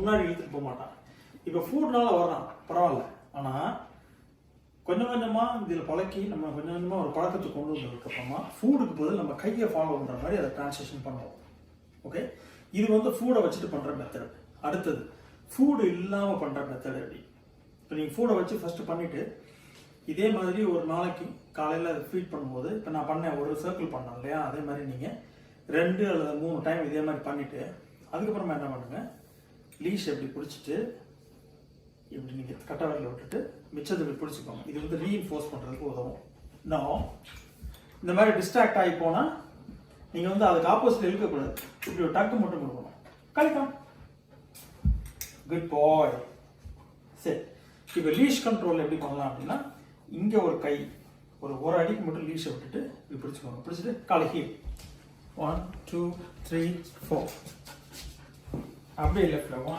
முன்னாடி இழுத்துட்டு போக மாட்டான். இப்போ ஃபுட்னால வரலாம் பரவாயில்ல. ஆனால் கொஞ்சம் கொஞ்சமாக இதில் பழக்கி நம்ம கொஞ்சம் கொஞ்சமாக ஒரு பழக்கத்தை கொண்டு வந்ததுக்கப்புறமா ஃபுட்டுக்கு பதில் நம்ம கையை ஃபாலோ பண்ணுற மாதிரி அதை டிரான்ஸ்லேஷன் பண்ணுவோம். ஓகே இது வந்து ஃபுடை வச்சுட்டு பண்ணுற மெத்தட் அடுத்தது ஃபுடு இல்லாமல் பண்ணுற மெத்தட் எப்படி? இப்போ நீங்கள் ஃபுடை வச்சு ஃபஸ்ட்டு பண்ணிவிட்டு இதே மாதிரி ஒரு நாளைக்கு காலையில் ஃபீட் பண்ணும்போது இப்போ நான் பண்ணேன் ஒரு சர்க்கிள் பண்ணேன் இல்லையா? அதே மாதிரி நீங்கள் ரெண்டு அல்லது மூணு டைம் இதே மாதிரி பண்ணிவிட்டு அதுக்கப்புறமா என்ன பண்ணுங்கள் லீஷ் எப்படி பிடிச்சிட்டு இப்படி நீங்கள் கட்டவரில் விட்டுட்டு மிச்சத்தை இப்படி பிடிச்சிக்கோங்க. இது வந்து ரீஇன்ஃபோர்ஸ் பண்ணுறதுக்கு உதவும். இன்னும் இந்த மாதிரி டிஸ்ட்ராக்ட் ஆகி போனால் நீங்கள் வந்து அதுக்கு ஆப்போசிட் இழுக்கக்கூடாது. இப்படி ஒரு டக்கு மட்டும் கொடுக்கணும். கழிக்கும் குட் பாய் சரி. இப்போ லீஷ் கண்ட்ரோல் எப்படி பண்ணலாம் அப்படின்னா இங்கே ஒரு கை ஒரு ஒரு அடிக்கு மட்டும் லீஷை விட்டுட்டு இப்படி பிடிச்சிக்கோங்க. பிடிச்சிட்டு காலை heel one two three four அப்படியே லெஃப்டில் ஒன்